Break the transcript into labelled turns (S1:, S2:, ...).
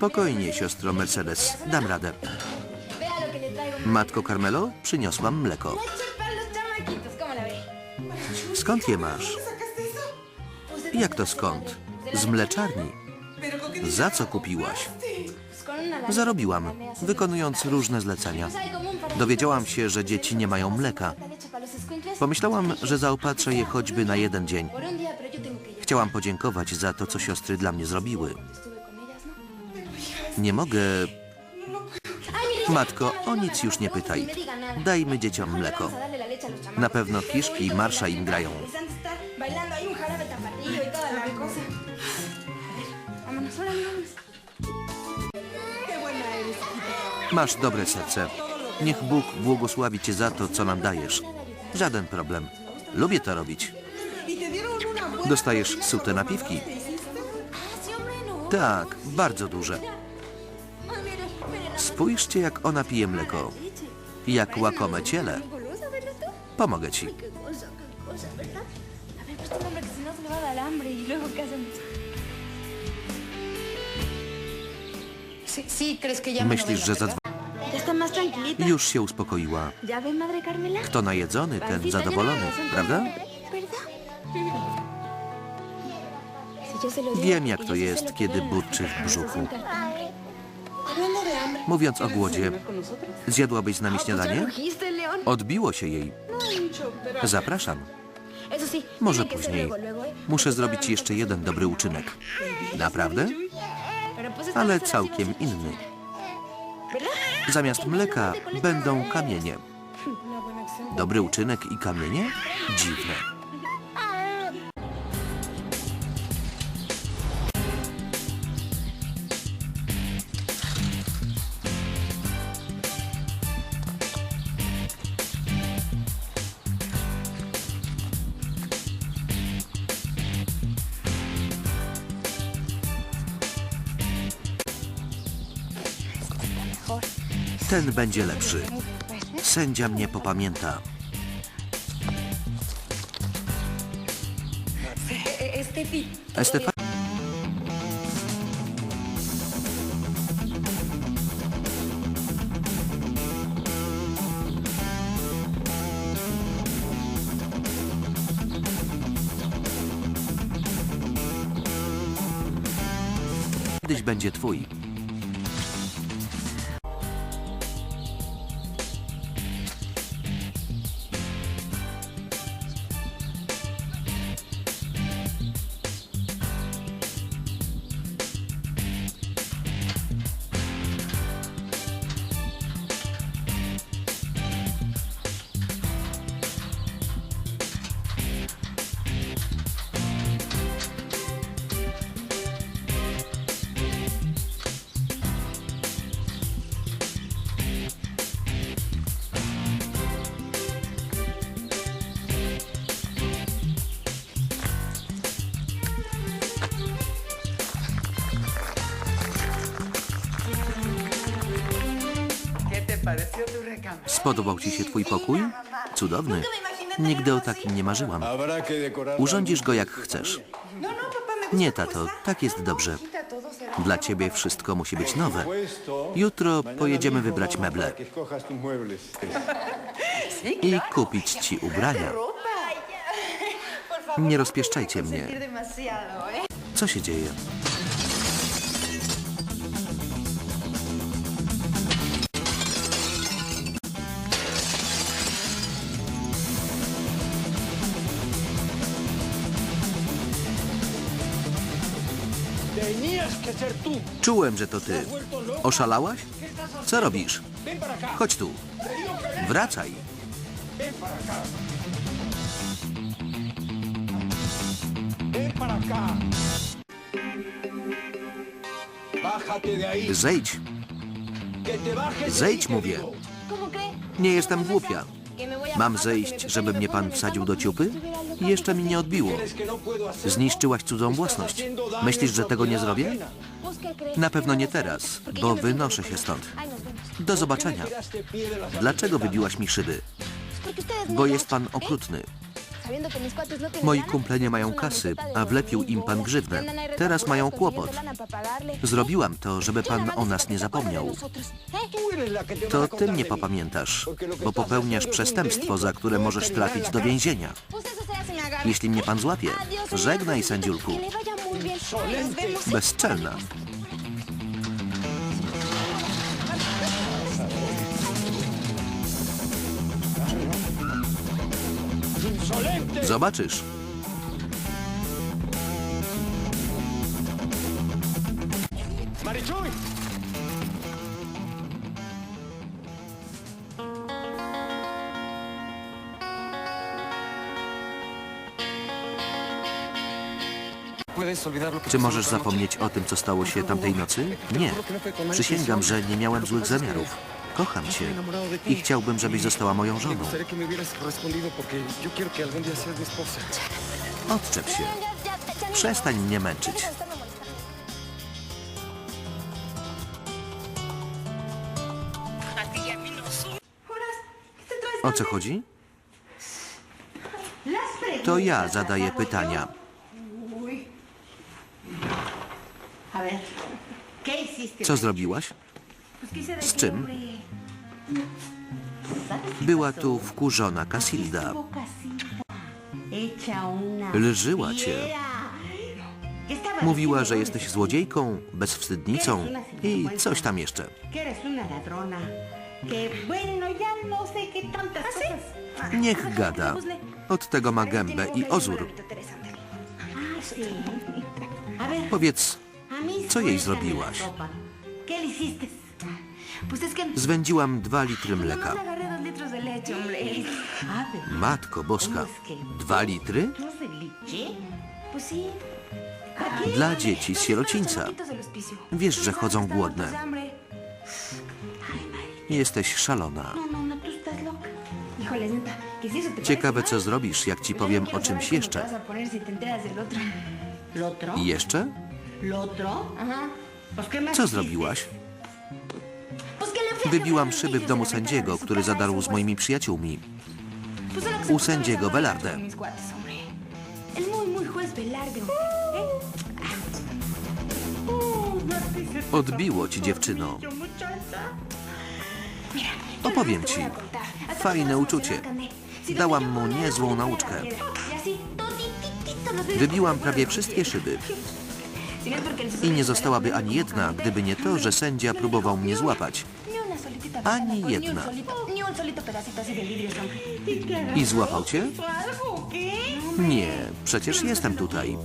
S1: Spokojnie, siostro Mercedes, dam radę. Matko Carmelo, przyniosłam mleko. Skąd je masz? Jak to skąd? Z mleczarni. Za co kupiłaś? Zarobiłam, wykonując różne zlecenia. Dowiedziałam się, że dzieci nie mają mleka. Pomyślałam, że zaopatrzę je choćby na jeden dzień. Chciałam podziękować za to, co siostry dla mnie zrobiły. Nie mogę... Matko, o nic już nie pytaj. Dajmy dzieciom mleko. Na pewno kiszki i marsza im grają. Masz dobre serce. Niech Bóg błogosławi cię za to, co nam dajesz. Żaden problem. Lubię to robić. Dostajesz sute napiwki? Tak, bardzo duże. Spójrzcie, jak ona pije mleko. Jak łakome ciele. Pomogę ci. Myślisz, że za dwa... Już się uspokoiła. Kto najedzony, ten zadowolony, prawda? Wiem, jak to jest, kiedy burczy w brzuchu. Mówiąc o głodzie, zjadłabyś z nami śniadanie? Odbiło się jej. Zapraszam. Może później. Muszę zrobić jeszcze jeden dobry uczynek. Naprawdę? Ale całkiem inny. Zamiast mleka będą kamienie. Dobry uczynek i kamienie? Dziwne. Ten będzie lepszy. Sędzia mnie popamięta. Estefan... Kiedyś będzie twój. Spodobał ci się twój pokój? Cudowny. Nigdy o takim nie marzyłam. Urządzisz go jak chcesz. Nie, tato, tak jest dobrze. Dla ciebie wszystko musi być nowe. Jutro pojedziemy wybrać meble i kupić ci ubrania. Nie rozpieszczajcie mnie. Co się dzieje? Czułem, że to ty. Oszalałaś? Co robisz? Chodź tu. Wracaj. Zejdź. Zejdź, mówię. Nie jestem głupia. Mam zejść, żeby mnie pan wsadził do ciupy? Jeszcze mi nie odbiło. Zniszczyłaś cudzą własność. Myślisz, że tego nie zrobię? Na pewno nie teraz, bo wynoszę się stąd. Do zobaczenia. Dlaczego wybiłaś mi szyby? Bo jest pan okrutny. Moi
S2: lana,
S1: kumple nie mają kasy, a wlepił im pan grzywnę. Teraz mają kłopot. Zrobiłam to, żeby pan o nas nie zapomniał. To ty mnie popamiętasz, bo popełniasz przestępstwo, za które możesz trafić do więzienia. Jeśli mnie pan złapie, żegnaj, sędziulku. Bezczelna. Zobaczysz. Czy możesz zapomnieć o tym, co stało się tamtej nocy? Nie. Przysięgam, że nie miałem złych zamiarów. Kocham cię i chciałbym, żebyś została moją żoną. Odczep się. Przestań mnie męczyć. O co chodzi? To ja zadaję pytania. Co zrobiłaś? Z czym?
S3: hombre, ¿sabes qué
S1: Była tu wkurzona Casilda. Lżyła cię.
S3: fiera. ¿Qué estaba
S1: Mówiła, że jesteś złodziejką, bezwstydnicą i coś tam jeszcze. Niech gada. Od tego ma gębę i ozór. Powiedz, co jej zrobiłaś? Zwędziłam dwa litry mleka.
S3: leche, hombre. Ah, de
S1: Matko boska, dwa litry? Dla dzieci z sierocińca. Wiesz, że chodzą głodne. Jesteś szalona.
S3: No, no, no,
S1: Ciekawe, co zrobisz, jak ci powiem o czymś jeszcze. Jeszcze?
S3: ¿Lo otro? Ajá. Pues, ¿qué más
S1: Co zrobiłaś? Wybiłam szyby w domu sędziego, który zadarł z moimi przyjaciółmi. U sędziego Velarde. Odbiło ci, dziewczyno. Opowiem ci. Fajne uczucie. Dałam mu niezłą nauczkę. Wybiłam prawie wszystkie szyby. I nie zostałaby ani jedna, gdyby nie to, że sędzia próbował mnie złapać. Ani jedna. I złapał cię?
S3: ¿Algo o qué?
S1: Nie, przecież jestem tutaj.